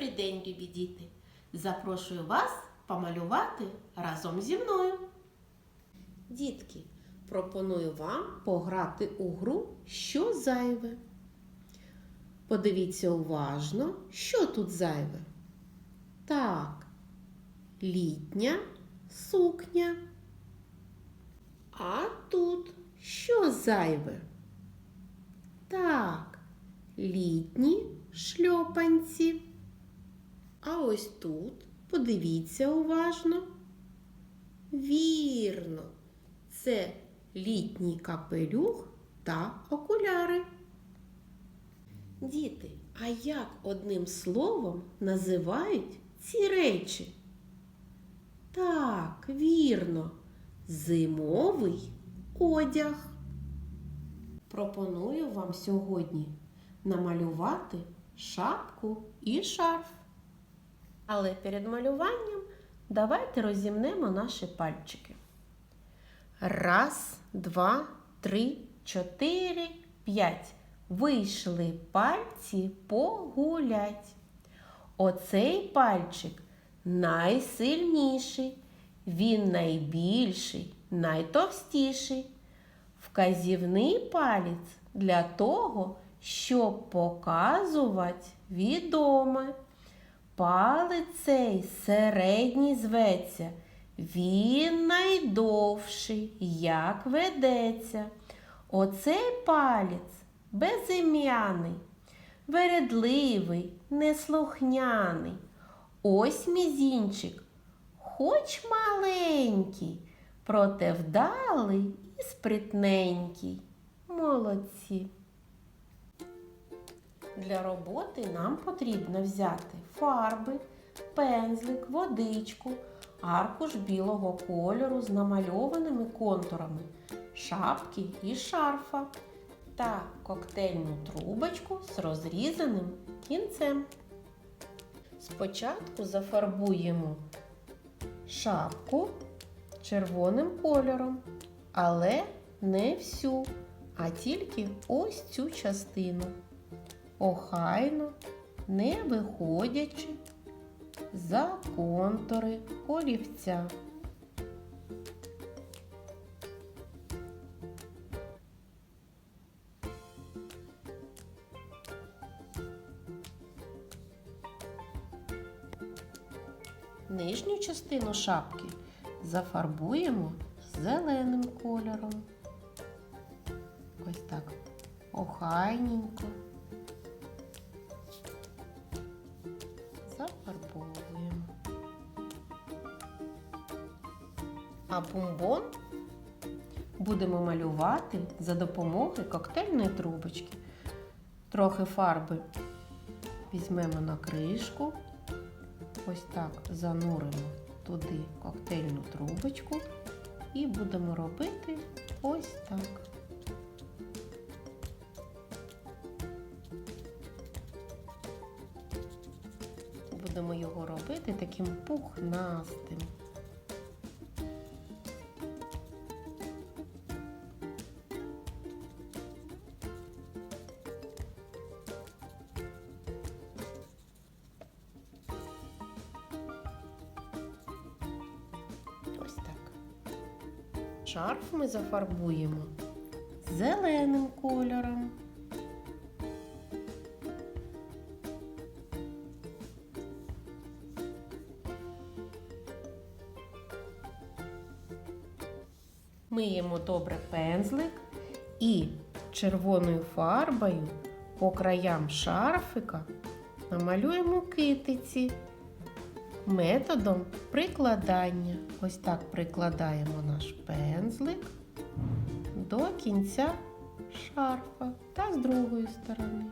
Добрий день! Запрошую вас помалювати разом зі мною. Дітки, пропоную вам пограти у гру Що зайве. Подивіться уважно, що тут зайве. Так, літня сукня. А тут що зайве? Так, літні шльопанці. Ось тут подивіться уважно. Вірно, це літній капелюх та окуляри. Діти, а як одним словом називають ці речі? Так, вірно, зимовий одяг. Пропоную вам сьогодні намалювати шапку і шарф. Але перед малюванням давайте розімнемо наші пальчики. Раз, два, три, чотири, п'ять. Вийшли пальці погулять. Оцей пальчик найсильніший, він найбільший, найтовстіший. Вказівний палець для того, щоб показувати відоме. Палець цей середній зветься. Він найдовший, як ведеться. Оцей палець безім'яний, вередливий, неслухняний. Ось мізінчик, хоч маленький, проте вдалий і спритненький. Молодці. Для роботи нам потрібно взяти фарби, пензлик, водичку, аркуш білого кольору з намальованими контурами, шапки і шарфа та коктейльну трубочку з розрізаним кінцем. Спочатку зафарбуємо шапку червоним кольором, але не всю, а тільки ось цю частину охайно, не виходячи за контури олівця. Нижню частину шапки зафарбуємо зеленим кольором. Ось так охайненько. А бомбон будемо малювати за допомогою коктейльної трубочки. Трохи фарби візьмемо на кришку, ось так зануримо туди коктейльну трубочку і будемо робити ось так. будемо його робити таким пухнастим. Шарф ми зафарбуємо зеленим кольором. Миємо добре пензлик і червоною фарбою по краям шарфика намалюємо китиці методом прикладання. Ось так прикладаємо наш пензлик до кінця шарфа та з другої сторони.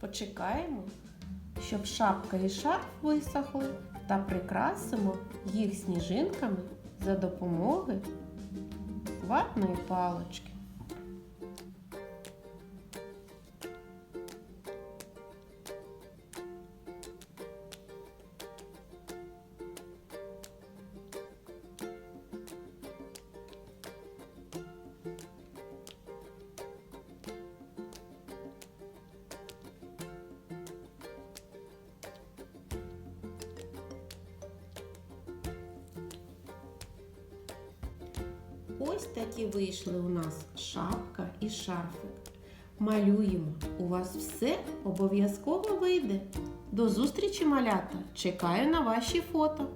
Почекаємо щоб шапка і шарф висохли, та прикрасимо їх сніжинками за допомогою ватної палочки. Ось такі вийшли у нас шапка і шарфик. Малюємо. У вас все обов'язково вийде. До зустрічі, малята! Чекаю на ваші фото.